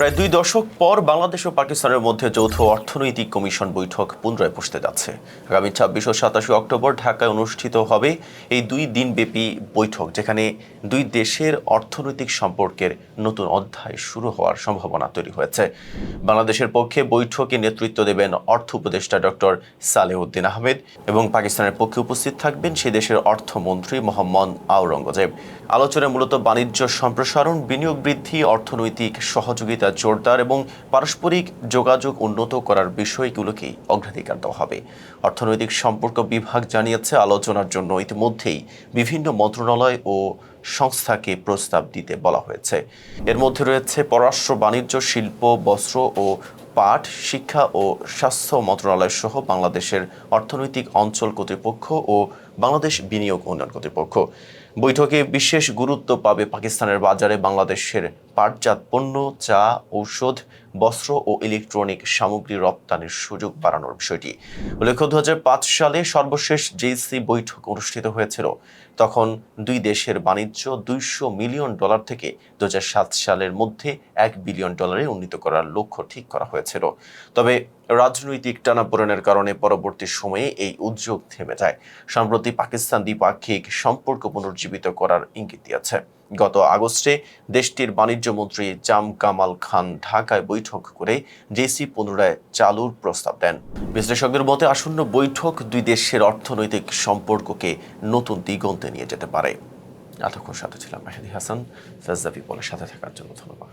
প্রায় দুই দশক পর বাংলাদেশ ও পাকিস্তানের মধ্যে যৌথ অর্থনৈতিক কমিশন বৈঠক পুনরায় বসতে যাচ্ছে। আগামী ছাব্বিশ ও সাতাশে অক্টোবর ঢাকায় অনুষ্ঠিত হবে এই দুই দিনব্যাপী বৈঠক, যেখানে দুই দেশের অর্থনৈতিক সম্পর্কের নতুন অধ্যায় শুরু হওয়ার সম্ভাবনা তৈরি হয়েছে। বাংলাদেশের পক্ষে বৈঠকে নেতৃত্ব দেবেন অর্থ উপদেষ্টা ডক্টর সালেউদ্দিন আহমেদ এবং পাকিস্তানের পক্ষে উপস্থিত থাকবেন সে দেশের অর্থমন্ত্রী মোহাম্মদ আওরঙ্গজেব। আলোচনায় মূলত বাণিজ্য সম্প্রসারণ, বিনিয়োগ বৃদ্ধি, অর্থনৈতিক সহযোগিতা জোরদার এবং পারস্পরিক যোগাযোগ উন্নত করার বিষয়গুলোকেই অগ্রাধিকার দেওয়া হবে। অর্থনৈতিক সম্পর্ক বিভাগ জানিয়েছে, আলোচনার জন্য ইতিমধ্যেই বিভিন্ন মন্ত্রণালয় ও সংস্থাকে প্রস্তাব দিতে বলা হয়েছে। এর মধ্যে রয়েছে পররাষ্ট্র, বাণিজ্য, শিল্প, বস্ত্র ও পাট, শিক্ষা ও স্বাস্থ্য মন্ত্রণালয় সহ বাংলাদেশের অর্থনৈতিক অঞ্চল কর্তৃপক্ষ ও বাংলাদেশ বিনিয়োগ উন্নয়ন কর্তৃপক্ষ। বৈঠকে বিশেষ গুরুত্ব পাবে পাকিস্তানের বাজারে বাংলাদেশের পাটজাত পণ্য, চা, ঔষধ, বস্ত্র ও ইলেকট্রনিক সামগ্রী রপ্তানির সুযোগ বাড়ানোর বিষয়টি। উল্লেখ্য দু হাজার পাঁচ সালে সর্বশেষ জেসি বৈঠক অনুষ্ঠিত হয়েছিল। তখন দুই দেশের বাণিজ্য দুইশো মিলিয়ন ডলার থেকে দু হাজার সাত সালের মধ্যে এক বিলিয়ন ডলারে উন্নীত করার লক্ষ্য ঠিক করা হয়েছিল। তবে রাজনৈতিক টানাপোড়েনের কারণে পরবর্তী সময়ে এই উদ্যোগ থেমে যায়। সম্প্রতি পাকিস্তান দ্বিপাক্ষিক সম্পর্ক পুনর্জীবিত করার ইঙ্গিত দিয়েছে। গত আগস্টে দেশটির বাণিজ্য মন্ত্রী জাম কামাল খান ঢাকায় বৈঠক করে জেসি পুনরায় চালুর প্রস্তাব দেন। বিশ্লেষকদের মতে, আসন্ন বৈঠক দুই দেশের অর্থনৈতিক সম্পর্ককে নতুন দিগন্তে নিয়ে যেতে পারে। এতক্ষণ সাথে ছিলাম মেহেদি হাসান। ফেজদাবি বলে সাথে থাকার জন্য ধন্যবাদ।